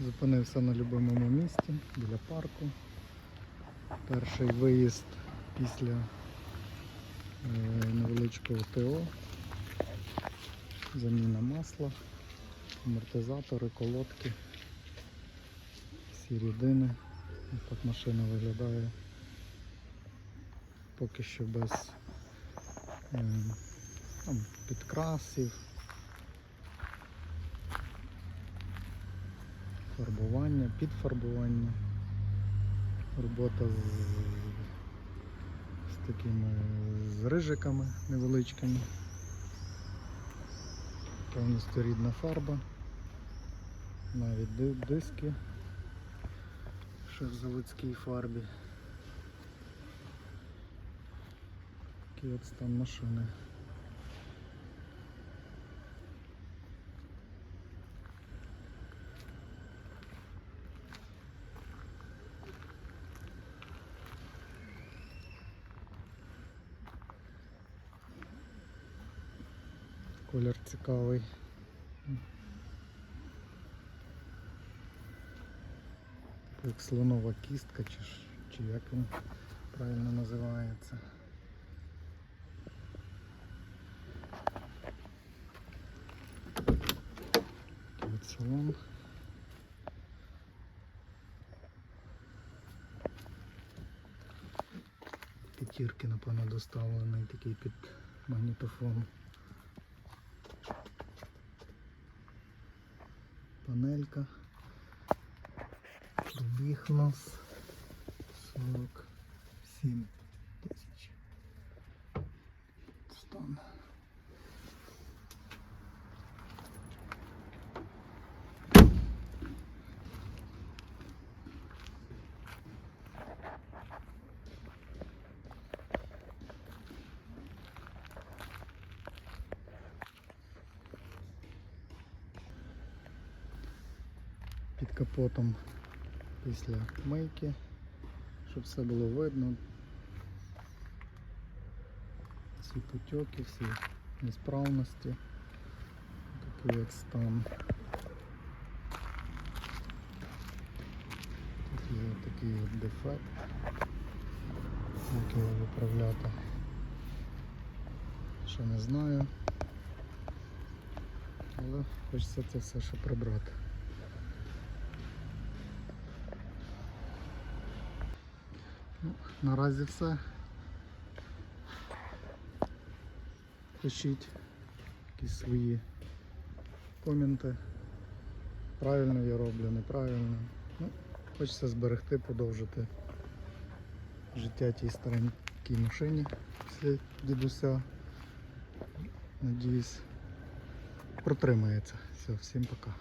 Зупинився на любимому місці біля парку. Перший виїзд після е, невеличкого ТО. Заміна масла, амортизатори, колодки, всі рідини. Так машина виглядає поки що без е, підкрасів, фарбування, підфарбування. Робота з, з такими з рижиками невеличкими. Повністю рідна фарба. Навіть диски. Ще в заводській фарбі. Такий от стан машини. Колір цікавий. Як слонова кістка, чи, чи як він правильно називається. От салон. П'ятірки, напевно, доставлений такий під магнітофон. Панелька. Пробіг нас 47 тисяч. Стан. Під капотом після мийки, щоб все було видно. Всі потьоки, всі несправності. Такий як стан. Тут є такий от дефект. Як виправляти. Ще не знаю. Але хочеться це все ще прибрати. Наразі все. Пишіть якісь свої коменти. Правильно я роблю, неправильно. Ну, хочеться зберегти, подовжити життя тій старенькій машині після дідуся. Надіюсь, протримається. Все, всім пока.